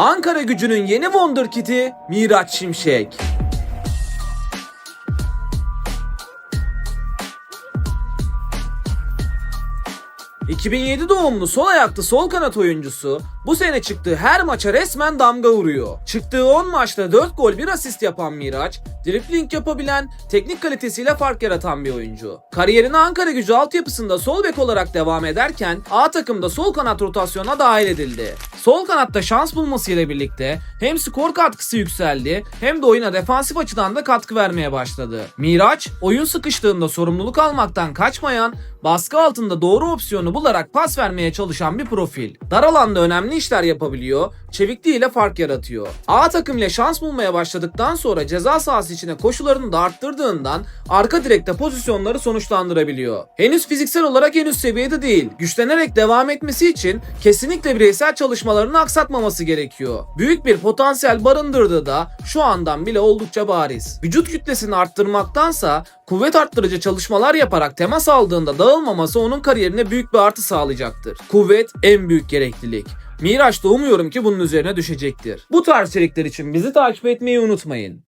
Ankara gücünün yeni Wonderkid'i Miraç Şimşek. ...2007 doğumlu sol ayaklı sol kanat oyuncusu... ...bu sene çıktığı her maça resmen damga vuruyor. Çıktığı 10 maçta 4 gol 1 asist yapan Miraç... ...dripling yapabilen, teknik kalitesiyle fark yaratan bir oyuncu. Kariyerine Ankara gücü altyapısında sol bek olarak devam ederken... ...A takımda sol kanat rotasyona dahil edildi. Sol kanatta şans bulmasıyla birlikte... ...hem skor katkısı yükseldi... ...hem de oyuna defansif açıdan da katkı vermeye başladı. Miraç, oyun sıkıştığında sorumluluk almaktan kaçmayan baskı altında doğru opsiyonu bularak pas vermeye çalışan bir profil. Dar alanda önemli işler yapabiliyor, çevikliğiyle fark yaratıyor. A takım ile şans bulmaya başladıktan sonra ceza sahası içine koşularını da arttırdığından arka direkte pozisyonları sonuçlandırabiliyor. Henüz fiziksel olarak henüz seviyede değil. Güçlenerek devam etmesi için kesinlikle bireysel çalışmalarını aksatmaması gerekiyor. Büyük bir potansiyel barındırdığı da şu andan bile oldukça bariz. Vücut kütlesini arttırmaktansa kuvvet arttırıcı çalışmalar yaparak temas aldığında dağılmaması onun kariyerine büyük bir artı sağlayacaktır. Kuvvet en büyük gereklilik. Miraç da umuyorum ki bunun üzerine düşecektir. Bu tarz içerikler için bizi takip etmeyi unutmayın.